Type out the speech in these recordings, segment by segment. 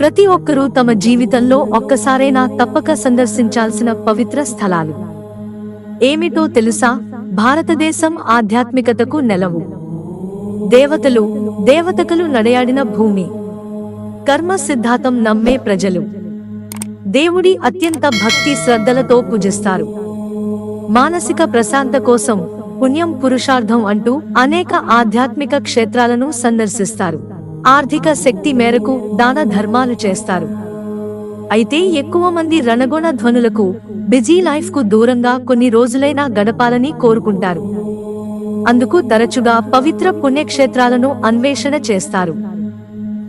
ప్రతి ఒక్కరూ తమ జీవితంలో ఒక్కసారైనా తప్పక సందర్శించాల్సిన పవిత్ర స్థలాలు. ఏమిటో తెలుసా? భారతదేశం ఆధ్యాత్మికతకు నెలవు. దేవతలు దేవతకలు నడయాడిన భూమి. కర్మ సిద్ధాంతం నమ్మే ప్రజలు. దేవుడి అత్యంత భక్తి శ్రద్ధలతో పూజిస్తారు. మానసిక ప్రశాంత కోసం పుణ్యం పురుషార్థం అంటూ అనేక ఆధ్యాత్మిక క్షేత్రాలను సందర్శిస్తారు. ఆర్థిక శక్తి మేరకు దాన ధర్మాలు చేస్తారు. అయితే ఎక్కువ మంది రణగొణ ధ్వనులకు బిజీ లైఫ్కు దూరంగా కొన్ని రోజులైనా గడపాలని కోరుకుంటారు. అందుకు తరచుగా పవిత్ర పుణ్యక్షేత్రాలను అన్వేషణ చేస్తారు.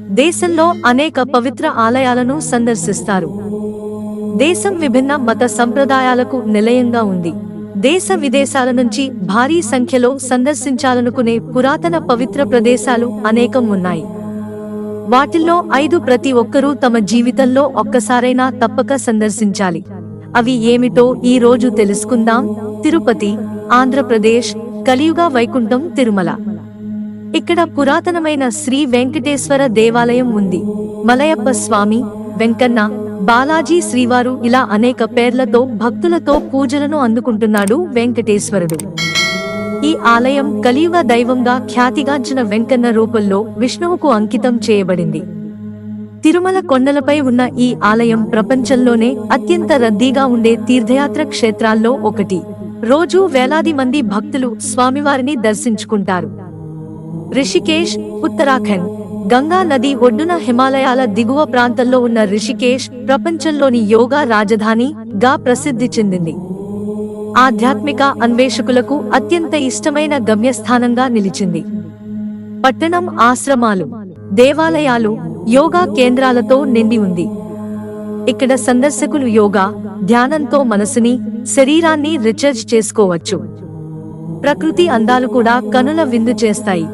దేశంలో అనేక పవిత్ర ఆలయాలను సందర్శిస్తారు. దేశం విభిన్న మత సంప్రదాయాలకు నిలయంగా ఉంది. దేశ విదేశాల నుంచి భారీ సంఖ్యలో సందర్శించాలనుకునే పురాతన పవిత్ర ప్రదేశాలు అనేకం ఉన్నాయి. వాటిల్లో ఐదు ప్రతి ఒక్కరూ తమ జీవితంలో ఒక్కసారైనా తప్పక సందర్శించాలి. అవి ఏమిటో ఈ రోజు తెలుసుకుందాం. తిరుపతి ఆంధ్రప్రదేశ్ కలియుగ వైకుంఠం తిరుమల. ఇక్కడ పురాతనమైన శ్రీ వెంకటేశ్వర దేవాలయం ఉంది. మలయప్ప స్వామి వెంకన్న బాలాజీ శ్రీవారు ఇలా అనేక పేర్లతో భక్తులతో పూజలను అందుకుంటున్నాడు వెంకటేశ్వరుడు. ఈ ఆలయం కలియుగ దైవంగా ఖ్యాతిగాంచిన వెంకన్న రూపంలో విష్ణువుకు అంకితం చేయబడింది. తిరుమల కొండలపై ఉన్న ఈ ఆలయం ప్రపంచంలోనే అత్యంత రద్దీగా ఉండే తీర్థయాత్ర క్షేత్రాల్లో ఒకటి. రోజూ వేలాది మంది భక్తులు స్వామివారిని దర్శించుకుంటారు. రిషికేష్ ఉత్తరాఖండ్. గంగా నది ఒడ్డున హిమాలయాల దిగువ ప్రాంతంలో ఉన్న రిషికేష్ ప్రపంచంలోని యోగా రాజధాని గా ప్రసిద్ధి చెందింది. ఆధ్యాత్మిక అన్వేషకులకు అత్యంత ఇష్టమైన గమ్యస్థానంగా నిలిచింది. పట్టణం ఆశ్రమాలు దేవాలయాలు యోగా కేంద్రాలతో నిండి ఉంది. ఇక్కడ సందర్శకులు యోగా ధ్యానంతో మనసుని శరీరాన్ని రీఛార్జ్ చేసుకోవచ్చు. ప్రకృతి అందాలు కూడా కనుల విందు చేస్తాయి.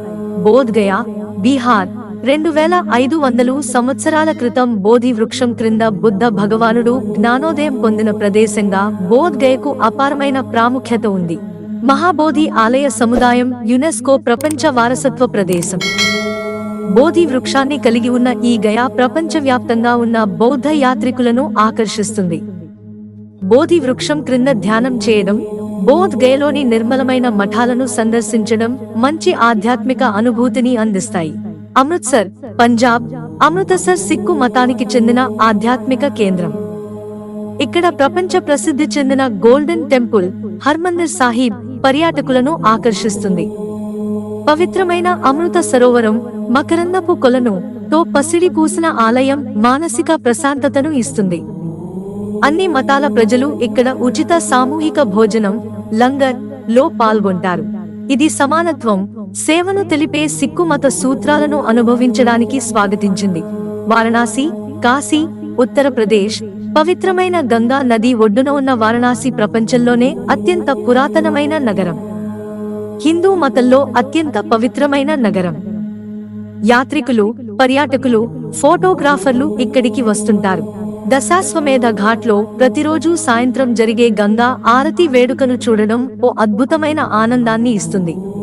బోధ్ గయా బీహార్ రెండు వేల ఐదు వందలు సంవత్సరాల క్రితం బోధి వృక్షం క్రింద బుద్ధ భగవానుడు జ్ఞానోదయం పొందిన ప్రదేశంగా బోధ్ గయకు అపారమైన ప్రాముఖ్యత ఉంది. మహాబోధి ఆలయ సముదాయం యునెస్కో ప్రపంచ వారసత్వ ప్రదేశం. బోధి వృక్షాన్ని కలిగి ఉన్న ఈ గయా ప్రపంచవ్యాప్తంగా ఉన్న బౌద్ధ యాత్రికులను ఆకర్షిస్తుంది. బోధి వృక్షం క్రింద ధ్యానం చేయడం బోధ్ గయలోని నిర్మలమైన మఠాలను సందర్శించడం మంచి ఆధ్యాత్మిక అనుభూతిని అందిస్తాయి. అమృత్సర్ పంజాబ్ అమృతసర్ సిక్కు మతానికి చెందిన ఆధ్యాత్మిక కేంద్రం. ఇక్కడ ప్రపంచ ప్రసిద్ధి చెందిన గోల్డెన్ టెంపుల్ హర్మందిర్ సాహిబ్ పర్యాటకులను ఆకర్షిస్తుంది. పవిత్రమైన అమృత సరోవరం మకరందపు కొలను తో పసిడి పూసిన ఆలయం మానసిక ప్రశాంతతను ఇస్తుంది. అన్ని మతాల ప్రజలు ఇక్కడ ఉచిత సామూహిక భోజనం లంగర్లో పాల్గొంటారు. ఇది సమానత్వం సేవను తెలిపే సిక్కు మత సూత్రాలను అనుభవించడానికి స్వాగతించింది. వారణాసి కాశీ ఉత్తరప్రదేశ్ పవిత్రమైన గంగా నది ఒడ్డున ఉన్న వారణాసి ప్రపంచంలోనే అత్యంత పురాతనమైన నగరం. హిందూ మతంలో అత్యంత పవిత్రమైన నగరం. యాత్రికులు పర్యాటకులు ఫోటోగ్రాఫర్లు ఇక్కడికి వస్తుంటారు. దశాశ్వమేధ ఘాట్లో ప్రతిరోజు సాయంత్రం జరిగే గంగా ఆరతి వేడుకను చూడడం ఓ అద్భుతమైన ఆనందాన్ని ఇస్తుంది.